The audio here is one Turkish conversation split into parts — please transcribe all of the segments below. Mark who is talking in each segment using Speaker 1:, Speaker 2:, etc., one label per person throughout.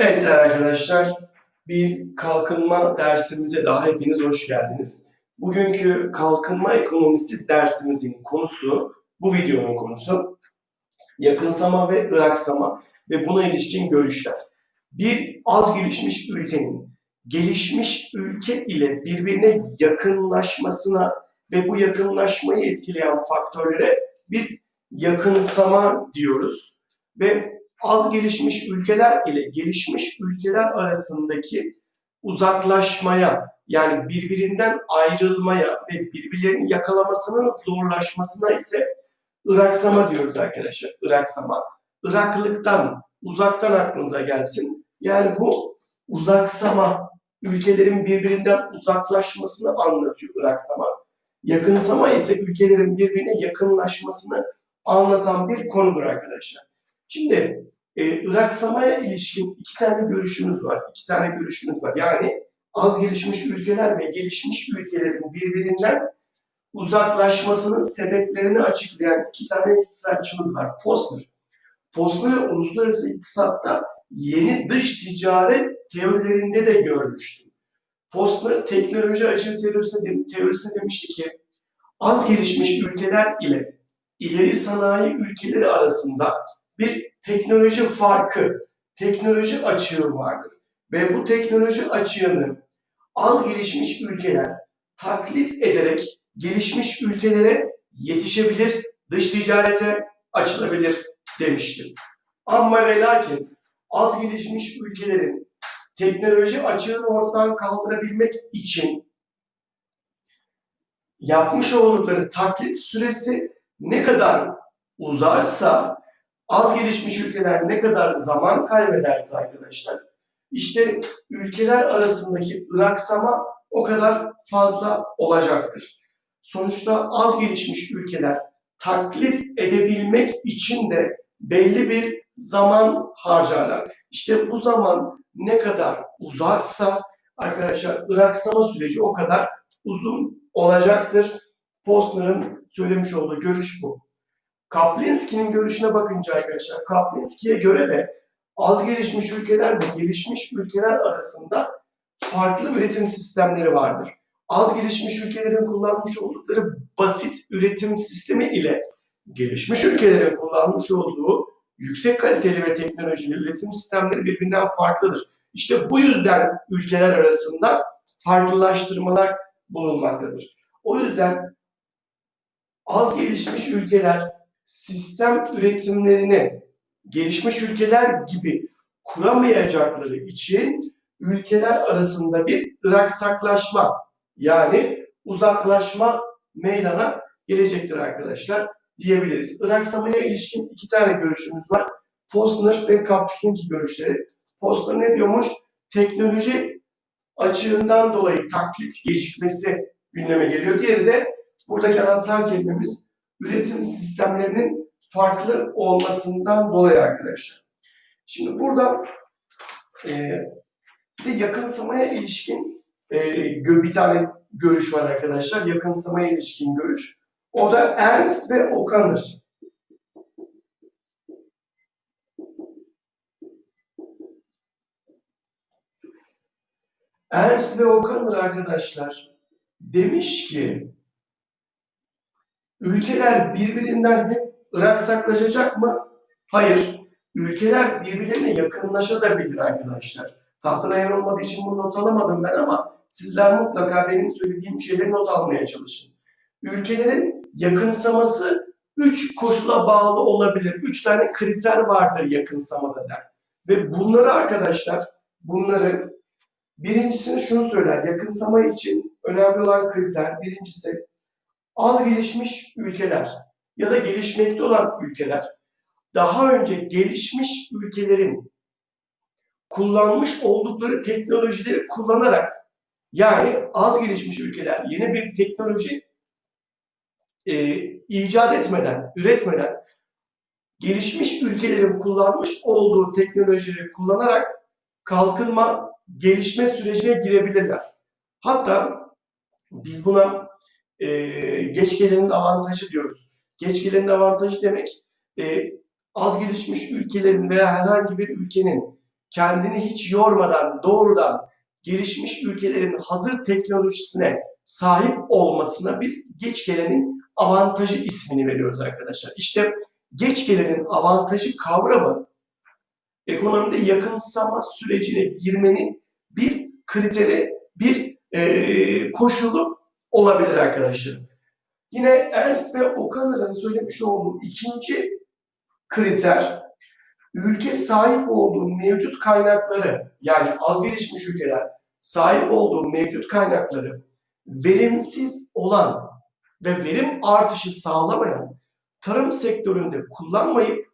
Speaker 1: Evet arkadaşlar, bir kalkınma dersimize daha hepiniz hoş geldiniz. Bugünkü kalkınma ekonomisi dersimizin konusu, bu videonun konusu yakınsama ve ıraksama ve buna ilişkin görüşler. Bir az gelişmiş ülkenin gelişmiş ülke ile birbirine yakınlaşmasına ve bu yakınlaşmayı etkileyen faktörlere biz yakınsama diyoruz. Ve az gelişmiş ülkeler ile gelişmiş ülkeler arasındaki uzaklaşmaya yani birbirinden ayrılmaya ve birbirlerini yakalamasının zorlaşmasına ise ıraksama diyoruz arkadaşlar. Iraksama. Iraklıktan, uzaktan aklınıza gelsin. Yani bu uzaksama, ülkelerin birbirinden uzaklaşmasını anlatıyor ıraksama. Yakınsama ise ülkelerin birbirine yakınlaşmasını anlatan bir konudur arkadaşlar. Şimdi e, Iraksama'ya ilişkin iki tane görüşümüz var. İki tane görüşümüz var. Yani az gelişmiş ülkeler ve gelişmiş ülkelerin birbirinden uzaklaşmasının sebeplerini açıklayan iki tane iktisatçımız var. Posner. Posner'ı uluslararası iktisatta yeni dış ticaret teorilerinde de görmüştüm. Posner teknoloji açığı teorisinde, teorisinde demişti ki az gelişmiş ülkeler ile ileri sanayi ülkeleri arasında bir teknoloji farkı, teknoloji açığı vardır. Ve bu teknoloji açığını az gelişmiş ülkeler taklit ederek gelişmiş ülkelere yetişebilir, dış ticarete açılabilir demiştim. Ama ve lakin az gelişmiş ülkelerin teknoloji açığını ortadan kaldırabilmek için yapmış oldukları taklit süresi ne kadar uzarsa az gelişmiş ülkeler ne kadar zaman kaybederse arkadaşlar işte ülkeler arasındaki ıraksama o kadar fazla olacaktır. Sonuçta az gelişmiş ülkeler taklit edebilmek için de belli bir zaman harcarlar. İşte bu zaman ne kadar uzarsa arkadaşlar ıraksama süreci o kadar uzun olacaktır. Posner'ın söylemiş olduğu görüş bu. Kaplinski'nin görüşüne bakınca arkadaşlar, Kaplinski'ye göre de az gelişmiş ülkeler ve gelişmiş ülkeler arasında farklı üretim sistemleri vardır. Az gelişmiş ülkelerin kullanmış oldukları basit üretim sistemi ile gelişmiş ülkelerin kullanmış olduğu yüksek kaliteli ve teknolojili üretim sistemleri birbirinden farklıdır. İşte bu yüzden ülkeler arasında farklılaştırmalar bulunmaktadır. O yüzden az gelişmiş ülkeler sistem üretimlerini gelişmiş ülkeler gibi kuramayacakları için ülkeler arasında bir ıraksaklaşma yani uzaklaşma meydana gelecektir arkadaşlar diyebiliriz. Iraksamaya ilişkin iki tane görüşümüz var. Posner ve Kapuscinki görüşleri. Posner ne diyormuş? Teknoloji açığından dolayı taklit gecikmesi gündeme geliyor. Diğeri de buradaki anahtar kelimemiz üretim sistemlerinin farklı olmasından dolayı arkadaşlar. Şimdi burada e, bir de yakınsamaya ilişkin e, bir tane görüş var arkadaşlar. Yakınsamaya ilişkin görüş. O da Ernst ve O'Connor. Ernst ve O'Connor arkadaşlar demiş ki ülkeler birbirinden hep ıraksaklaşacak mı? Hayır. Ülkeler birbirlerine yakınlaşabilir arkadaşlar. Tahtına yer olmadığı için bunu not alamadım ben ama sizler mutlaka benim söylediğim şeyleri not almaya çalışın. Ülkelerin yakınsaması üç koşula bağlı olabilir. Üç tane kriter vardır yakınsamada der. Ve bunları arkadaşlar, bunları birincisini şunu söyler. Yakınsama için önemli olan kriter birincisi az gelişmiş ülkeler ya da gelişmekte olan ülkeler daha önce gelişmiş ülkelerin kullanmış oldukları teknolojileri kullanarak yani az gelişmiş ülkeler yeni bir teknoloji e, icat etmeden, üretmeden gelişmiş ülkelerin kullanmış olduğu teknolojileri kullanarak kalkınma, gelişme sürecine girebilirler. Hatta biz buna e, geç gelenin avantajı diyoruz. Geç gelenin avantajı demek e, az gelişmiş ülkelerin veya herhangi bir ülkenin kendini hiç yormadan doğrudan gelişmiş ülkelerin hazır teknolojisine sahip olmasına biz geç gelenin avantajı ismini veriyoruz arkadaşlar. İşte geç gelenin avantajı kavramı ekonomide yakınsama sürecine girmenin bir kriteri, bir e, koşulu olabilir arkadaşlar. Yine Ernst ve O'Connor'ın söylemiş olduğu ikinci kriter, ülke sahip olduğu mevcut kaynakları, yani az gelişmiş ülkeler sahip olduğu mevcut kaynakları verimsiz olan ve verim artışı sağlamayan tarım sektöründe kullanmayıp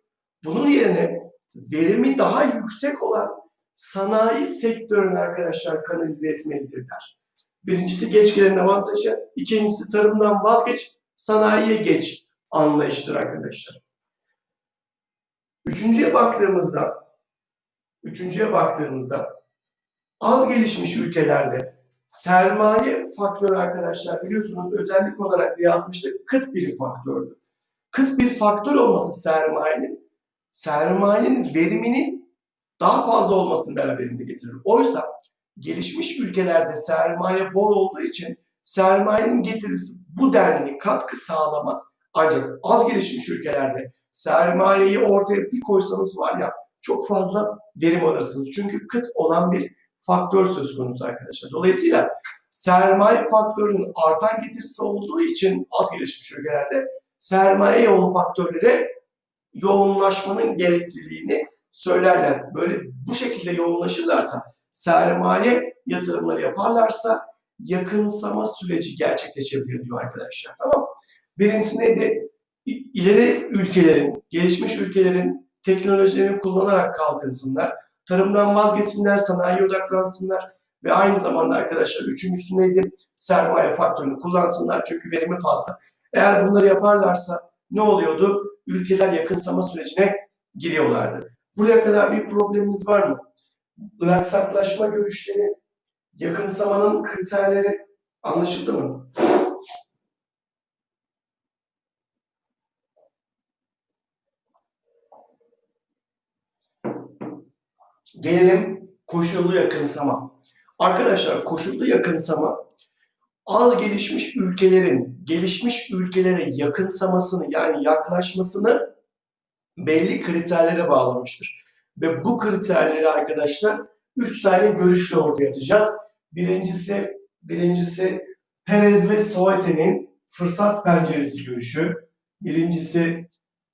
Speaker 1: bunun yerine verimi daha yüksek olan sanayi sektörüne arkadaşlar kanalize etmelidirler. Birincisi geç gelen avantajı, ikincisi tarımdan vazgeç, sanayiye geç anlayıştır arkadaşlar. Üçüncüye baktığımızda, üçüncüye baktığımızda az gelişmiş ülkelerde sermaye faktörü arkadaşlar biliyorsunuz özellik olarak yazmıştık kıt bir faktördü. Kıt bir faktör olması sermayenin sermayenin veriminin daha fazla olmasını beraberinde getirir. Oysa gelişmiş ülkelerde sermaye bol olduğu için sermayenin getirisi bu denli katkı sağlamaz. Ancak az gelişmiş ülkelerde sermayeyi ortaya bir koysanız var ya çok fazla verim alırsınız. Çünkü kıt olan bir faktör söz konusu arkadaşlar. Dolayısıyla sermaye faktörünün artan getirisi olduğu için az gelişmiş ülkelerde sermaye yoğun faktörlere yoğunlaşmanın gerekliliğini söylerler. Böyle bu şekilde yoğunlaşırlarsa, sermaye yatırımları yaparlarsa yakınsama süreci gerçekleşebilir diyor arkadaşlar. Tamam Birincisi neydi? İleri ülkelerin, gelişmiş ülkelerin teknolojilerini kullanarak kalkınsınlar. Tarımdan vazgeçsinler, sanayi odaklansınlar ve aynı zamanda arkadaşlar üçüncüsü neydi? Sermaye faktörünü kullansınlar çünkü verimi fazla. Eğer bunları yaparlarsa ne oluyordu? Ülkeler yakınsama sürecine giriyorlardı. Buraya kadar bir problemimiz var mı? Ilaksaklaşma görüşleri, yakınsamanın kriterleri anlaşıldı mı? Gelelim koşullu yakınsama. Arkadaşlar koşullu yakınsama az gelişmiş ülkelerin gelişmiş ülkelere yakınsamasını yani yaklaşmasını belli kriterlere bağlamıştır. Ve bu kriterleri arkadaşlar üç tane görüşle ortaya atacağız. Birincisi birincisi Perez ve Soete'nin fırsat penceresi görüşü. Birincisi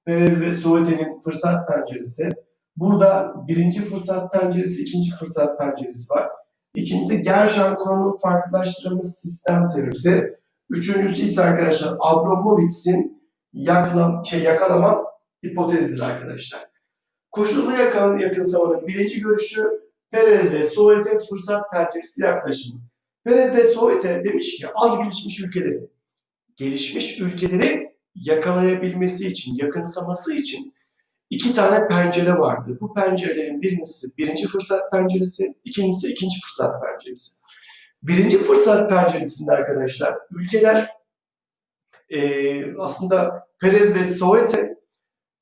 Speaker 1: Perez ve Soete'nin fırsat penceresi. Burada birinci fırsat penceresi, ikinci fırsat penceresi var. İkincisi Gershenkon'un farklılaştırılmış sistem teorisi. Üçüncüsü ise arkadaşlar Abramovitz'in yaklam, şey, yakalama hipotezidir arkadaşlar. Koşullu yakın, yakınsamanın birinci görüşü Perez ve Soete fırsat penceresi yaklaşımı. Perez ve Soete demiş ki az gelişmiş ülkeleri, gelişmiş ülkeleri yakalayabilmesi için, yakınsaması için iki tane pencere vardı. Bu pencerelerin birincisi birinci fırsat penceresi, ikincisi ikinci fırsat penceresi. Birinci fırsat penceresinde arkadaşlar ülkeler e, aslında Perez ve Soete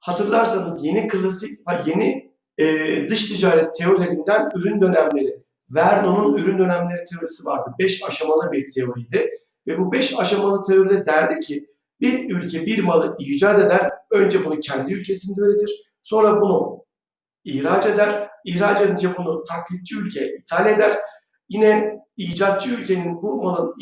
Speaker 1: hatırlarsanız yeni klasik, yeni e, dış ticaret teorilerinden ürün dönemleri, Vernon'un ürün dönemleri teorisi vardı. Beş aşamalı bir teoriydi. Ve bu beş aşamalı teoride derdi ki bir ülke bir malı icat eder, önce bunu kendi ülkesinde üretir, sonra bunu ihraç eder, ihraç edince bunu taklitçi ülke ithal eder, yine icatçı ülkenin bu malın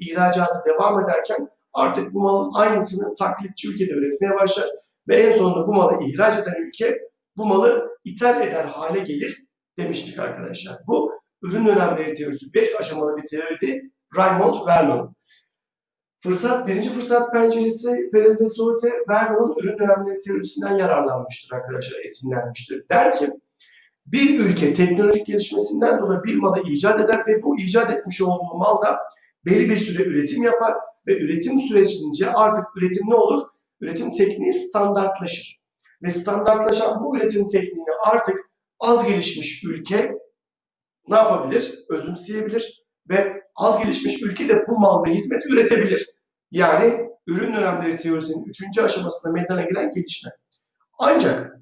Speaker 1: ihracatı devam ederken artık bu malın aynısını taklitçi ülkede üretmeye başlar ve en sonunda bu malı ihraç eden ülke bu malı ithal eder hale gelir demiştik arkadaşlar. Bu ürün önemleri teorisi 5 aşamalı bir teoriydi. Raymond Vernon. Fırsat, birinci fırsat penceresi Perez ve Soğute Vernon'un ürün önemleri teorisinden yararlanmıştır arkadaşlar, esinlenmiştir. Der ki, bir ülke teknolojik gelişmesinden dolayı bir malı icat eder ve bu icat etmiş olduğu malda belli bir süre üretim yapar ve üretim sürecince artık üretim ne olur? Üretim tekniği standartlaşır. Ve standartlaşan bu üretim tekniğini artık az gelişmiş ülke ne yapabilir? Özümseyebilir ve az gelişmiş ülke de bu mal ve hizmeti üretebilir. Yani ürün dönemleri teorisinin üçüncü aşamasında meydana gelen gelişme. Ancak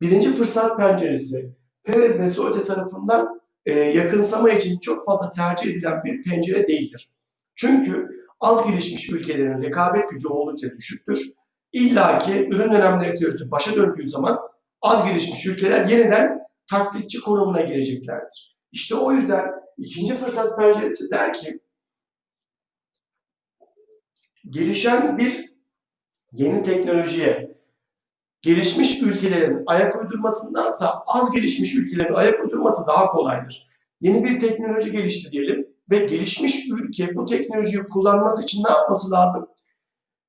Speaker 1: birinci fırsat penceresi Perez ve Soete tarafından e, yakınsama için çok fazla tercih edilen bir pencere değildir. Çünkü az gelişmiş ülkelerin rekabet gücü oldukça düşüktür. İlla ki ürün dönemleri teorisi başa döndüğü zaman az gelişmiş ülkeler yeniden taklitçi konumuna gireceklerdir. İşte o yüzden ikinci fırsat penceresi der ki gelişen bir yeni teknolojiye gelişmiş ülkelerin ayak uydurmasındansa az gelişmiş ülkelerin ayak uydurması daha kolaydır. Yeni bir teknoloji gelişti diyelim ve gelişmiş ülke bu teknolojiyi kullanması için ne yapması lazım?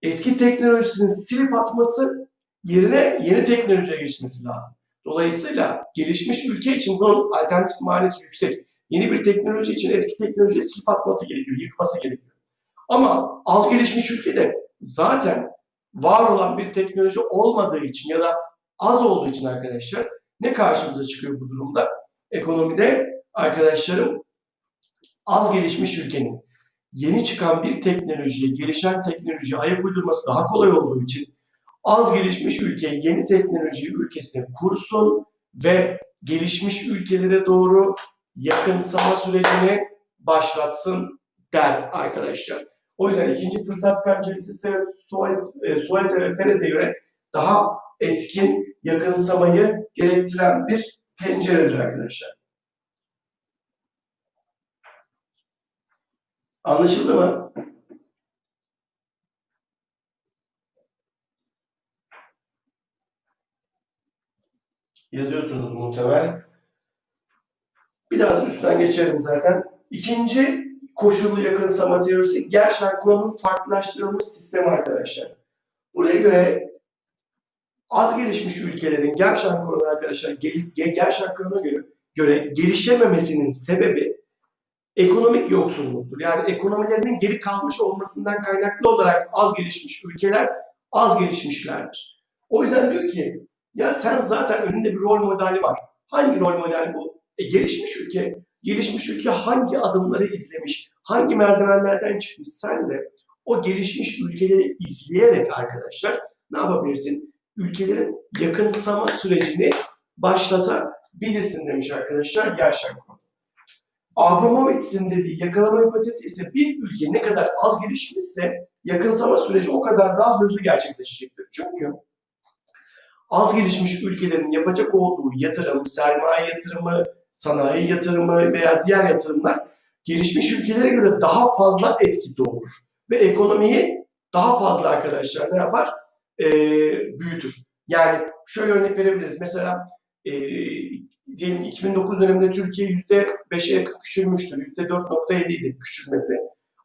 Speaker 1: Eski teknolojisini silip atması yerine yeni teknolojiye geçmesi lazım. Dolayısıyla gelişmiş ülke için bunun alternatif maliyeti yüksek. Yeni bir teknoloji için eski teknolojiyi silip atması gerekiyor, yıkması gerekiyor. Ama az gelişmiş ülkede zaten var olan bir teknoloji olmadığı için ya da az olduğu için arkadaşlar ne karşımıza çıkıyor bu durumda? Ekonomide arkadaşlarım az gelişmiş ülkenin yeni çıkan bir teknolojiye, gelişen teknolojiye ayak uydurması daha kolay olduğu için az gelişmiş ülke yeni teknolojiyi ülkesine kursun ve gelişmiş ülkelere doğru yakınsama sürecini başlatsın der arkadaşlar. O yüzden ikinci fırsat penceresi Suete ve Perez'e göre daha etkin yakınsamayı gerektiren bir penceredir arkadaşlar. Anlaşıldı mı? Yazıyorsunuz muhtemel. Biraz üstten geçerim zaten. İkinci koşullu yakınsama teorisi Gershon farklılaştırılmış sistemi arkadaşlar. Buraya göre az gelişmiş ülkelerin Gershon arkadaşlar Gershon göre, göre gelişememesinin sebebi ekonomik yoksunluktur. Yani ekonomilerinin geri kalmış olmasından kaynaklı olarak az gelişmiş ülkeler az gelişmişlerdir. O yüzden diyor ki ya sen zaten önünde bir rol modeli var. Hangi rol model bu? E, gelişmiş ülke. Gelişmiş ülke hangi adımları izlemiş, hangi merdivenlerden çıkmış sen de o gelişmiş ülkeleri izleyerek arkadaşlar ne yapabilirsin? Ülkelerin yakınsama sürecini başlatabilirsin demiş arkadaşlar Gershon. Abramovitz'in dediği yakalama hipotezi ise bir ülke ne kadar az gelişmişse yakınsama süreci o kadar daha hızlı gerçekleşecektir. Çünkü az gelişmiş ülkelerin yapacak olduğu yatırım, sermaye yatırımı, sanayi yatırımı veya diğer yatırımlar gelişmiş ülkelere göre daha fazla etki doğurur. Ve ekonomiyi daha fazla arkadaşlar ne yapar? Ee, büyütür. Yani şöyle örnek verebiliriz. Mesela e, diyelim 2009 döneminde Türkiye %5'e yakın küçülmüştür. %4.7 idi küçülmesi.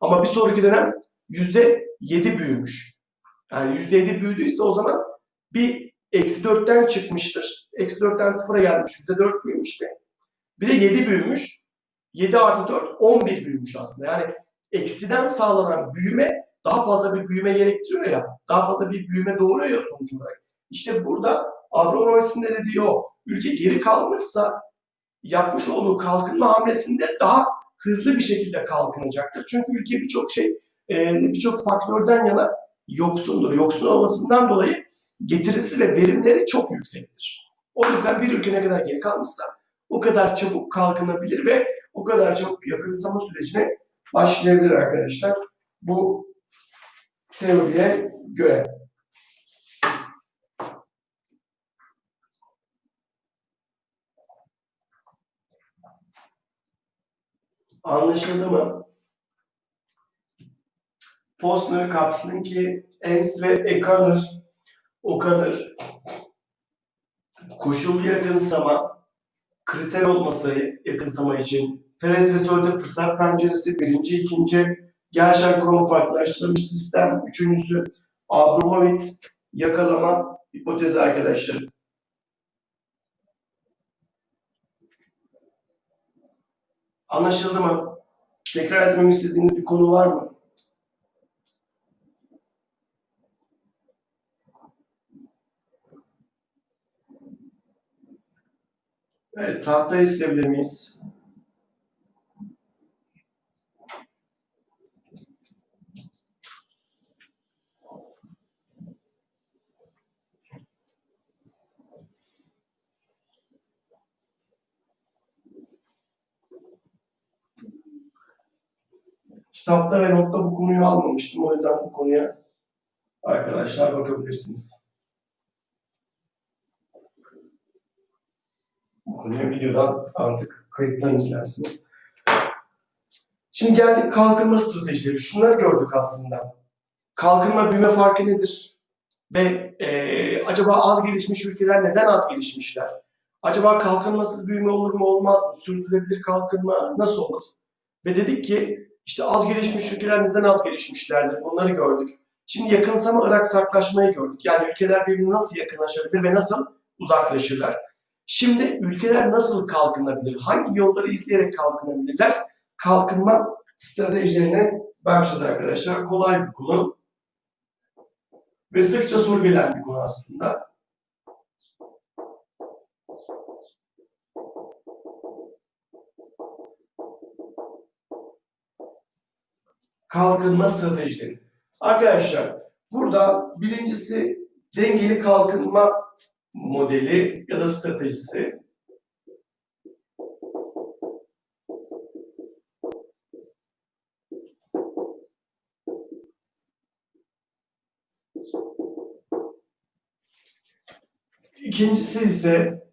Speaker 1: Ama bir sonraki dönem %7 büyümüş. Yani %7 büyüdüyse o zaman bir eksi 4'ten çıkmıştır. Eksi 4'ten 0'a gelmiş. %4 büyümüş de. Bir de 7 büyümüş. 7 artı 4 11 büyümüş aslında. Yani eksiden sağlanan büyüme daha fazla bir büyüme gerektiriyor ya. Daha fazla bir büyüme doğuruyor sonuç olarak. İşte burada Avrupa'sında de diyor ülke geri kalmışsa yapmış olduğu kalkınma hamlesinde daha hızlı bir şekilde kalkınacaktır. Çünkü ülke birçok şey, e, birçok faktörden yana yoksundur. Yoksun olmasından dolayı getirisi ve verimleri çok yüksektir. O yüzden bir ülke ne kadar geri kalmışsa o kadar çabuk kalkınabilir ve o kadar çabuk yakınsama sürecine başlayabilir arkadaşlar. Bu teoriye göre. Anlaşıldı mı? Posner, Kapslinki, Ernst ve Ekanır, Okanır koşul yakınsama, kriter olması yakınsama için Perez ve Soy'da fırsat penceresi birinci, ikinci, Gershon Krom farklılaştırılmış sistem, üçüncüsü Abramovitz yakalama hipotezi arkadaşlar. Anlaşıldı mı? Tekrar etmemi istediğiniz bir konu var mı? Evet, tahta isteyebilir miyiz? Kitapta ve notta bu konuyu almamıştım. O yüzden bu konuya arkadaşlar bakabilirsiniz. Bu konuya videodan artık kayıttan izlersiniz. Şimdi geldik kalkınma stratejileri. Şunları gördük aslında. Kalkınma büyüme farkı nedir? Ve eee, acaba az gelişmiş ülkeler neden az gelişmişler? Acaba kalkınmasız büyüme olur mu olmaz mı? Sürdürülebilir kalkınma nasıl olur? Ve dedik ki işte az gelişmiş ülkeler neden az gelişmişlerdir? Bunları gördük. Şimdi yakınsama Irak gördük. Yani ülkeler birbirine nasıl yakınlaşabilir ve nasıl uzaklaşırlar? Şimdi ülkeler nasıl kalkınabilir? Hangi yolları izleyerek kalkınabilirler? Kalkınma stratejilerine bakacağız arkadaşlar. Kolay bir konu. Ve sıkça soru gelen bir konu aslında. Kalkınma stratejileri. Arkadaşlar burada birincisi dengeli kalkınma modeli ya da stratejisi. İkincisi ise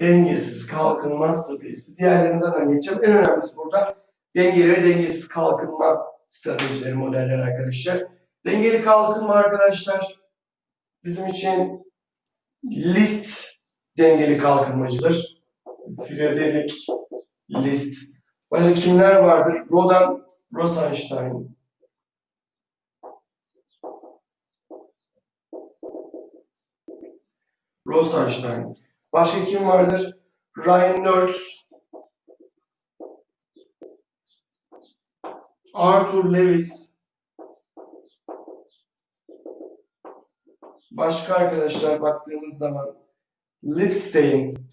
Speaker 1: dengesiz kalkınma stratejisi. Diğerlerini zaten geçeceğim. En önemlisi burada dengeli ve dengesiz kalkınma stratejileri, modelleri arkadaşlar. Dengeli kalkınma arkadaşlar bizim için list dengeli kalkınmacıdır. Frederick List. Başka kimler vardır? Rodan Rosenstein. Rosenstein. Başka kim vardır? Ryan Nurse. Arthur Lewis. Başka arkadaşlar baktığımız zaman Lipstein.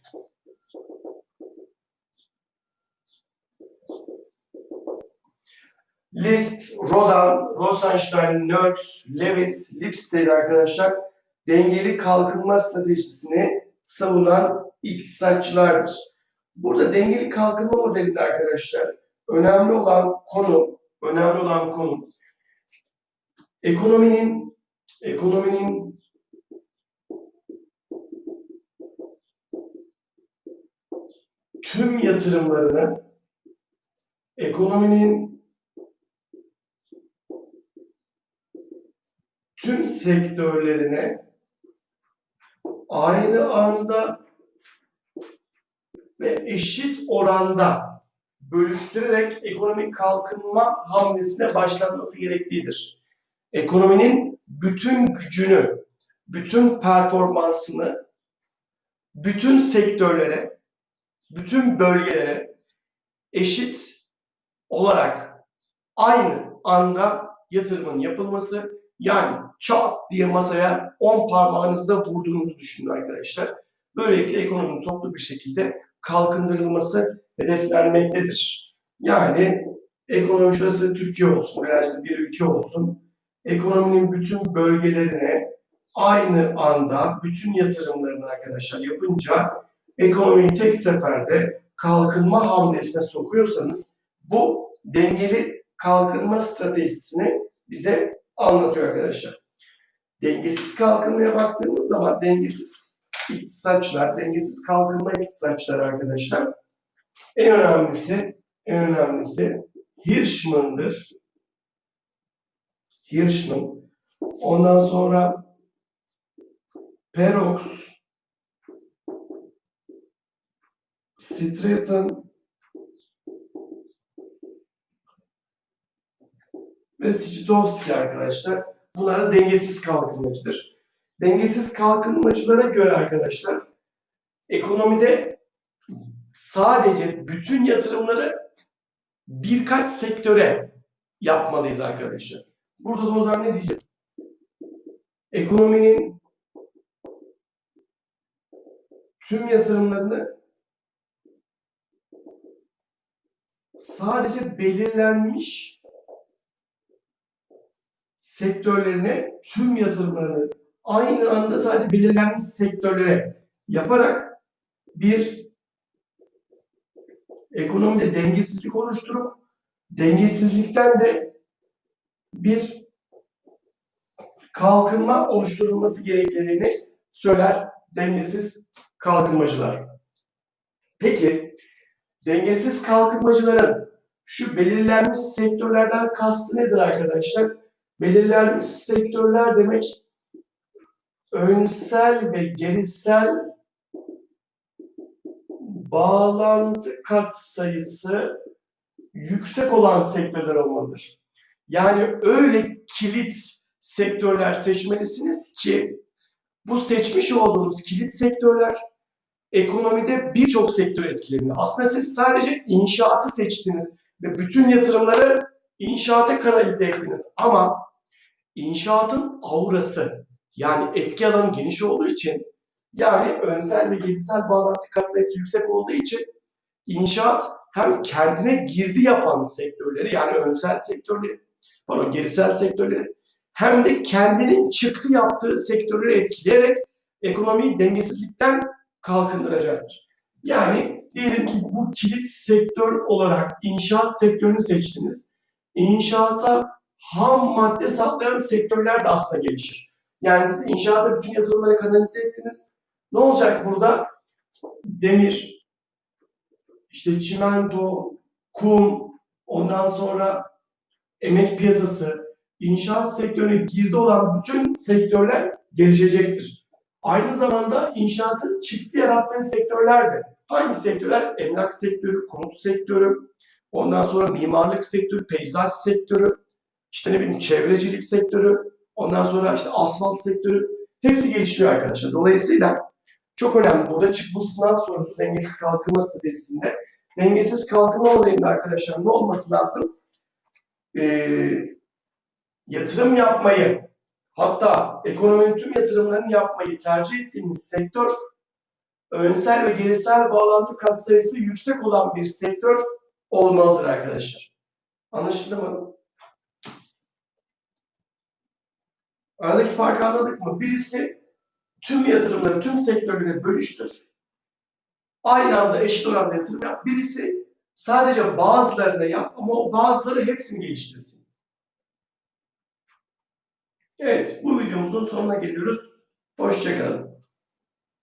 Speaker 1: List, Rodan, Rosenstein, Nurse, Lewis, Lipstein arkadaşlar dengeli kalkınma stratejisini savunan iktisatçılardır. Burada dengeli kalkınma modelinde arkadaşlar önemli olan konu, önemli olan konu ekonominin ekonominin tüm yatırımlarını ekonominin tüm sektörlerine aynı anda ve eşit oranda bölüştürerek ekonomik kalkınma hamlesine başlanması gerektiğidir. Ekonominin bütün gücünü, bütün performansını bütün sektörlere, bütün bölgelere eşit olarak aynı anda yatırımın yapılması yani çat diye masaya 10 parmağınızda vurduğunuzu düşünün arkadaşlar. Böylelikle ekonominin toplu bir şekilde kalkındırılması hedeflenmektedir. Yani ekonomi şurası Türkiye olsun veya işte bir ülke olsun. Ekonominin bütün bölgelerine aynı anda bütün yatırımlarını arkadaşlar yapınca ekonomiyi tek seferde kalkınma hamlesine sokuyorsanız bu dengeli kalkınma stratejisini bize anlatıyor arkadaşlar. Dengesiz kalkınmaya baktığımız zaman dengesiz iktisatçılar, dengesiz kalkınma iktisatçılar arkadaşlar. En önemlisi, en önemlisi Hirschman'dır. Hirschman. Ondan sonra Perox, Stratton ve Sicitowski arkadaşlar. Bunlar da dengesiz kalkınmacıdır. Dengesiz kalkınmacılara göre arkadaşlar ekonomide sadece bütün yatırımları birkaç sektöre yapmalıyız arkadaşlar. Burada da o zaman ne diyeceğiz? Ekonominin tüm yatırımlarını sadece belirlenmiş sektörlerine tüm yatırımlarını aynı anda sadece belirlenmiş sektörlere yaparak bir ekonomide dengesizlik oluşturup dengesizlikten de bir kalkınma oluşturulması gerektiğini söyler dengesiz kalkınmacılar. Peki dengesiz kalkınmacıların şu belirlenmiş sektörlerden kastı nedir arkadaşlar? Belirlenmiş sektörler demek önsel ve gerisel bağlantı katsayısı yüksek olan sektörler olmalıdır. Yani öyle kilit sektörler seçmelisiniz ki bu seçmiş olduğunuz kilit sektörler ekonomide birçok sektör etkileniyor. Aslında siz sadece inşaatı seçtiniz ve bütün yatırımları inşaata kanalize ettiniz. Ama inşaatın aurası yani etki alanı geniş olduğu için yani önsel ve gerisel bağlantı katsayısı yüksek olduğu için inşaat hem kendine girdi yapan sektörleri yani önsel sektörleri, pardon gerisel sektörleri hem de kendinin çıktı yaptığı sektörleri etkileyerek ekonomiyi dengesizlikten kalkındıracaktır. Yani diyelim ki bu kilit sektör olarak inşaat sektörünü seçtiniz. İnşaata ham madde saklayan sektörler de aslında gelişir. Yani siz inşaata bütün yatırımları kanalize ettiniz. Ne olacak burada? Demir, işte çimento, kum, ondan sonra emek piyasası, inşaat sektörüne girdi olan bütün sektörler gelişecektir. Aynı zamanda inşaatın çıktı yarattığı sektörler de. Hangi sektörler? Emlak sektörü, konut sektörü, ondan sonra mimarlık sektörü, peyzaj sektörü, işte ne bileyim çevrecilik sektörü, ondan sonra işte asfalt sektörü. Hepsi gelişiyor arkadaşlar. Dolayısıyla çok önemli. Burada çıkmış sınav sorusu dengesiz kalkınma stratejisinde. Dengesiz kalkınma olayında arkadaşlar ne olması lazım? Ee, yatırım yapmayı, hatta ekonominin tüm yatırımlarını yapmayı tercih ettiğimiz sektör önsel ve gerisel bağlantı katsayısı yüksek olan bir sektör olmalıdır arkadaşlar. Anlaşıldı mı? Aradaki farkı anladık mı? Birisi tüm yatırımları tüm sektörlere bölüştür. Aynı anda eşit oranda yatırım yap. Birisi sadece bazılarına yap ama o bazıları hepsini geliştirsin. Evet, bu videomuzun sonuna geliyoruz. Hoşçakalın.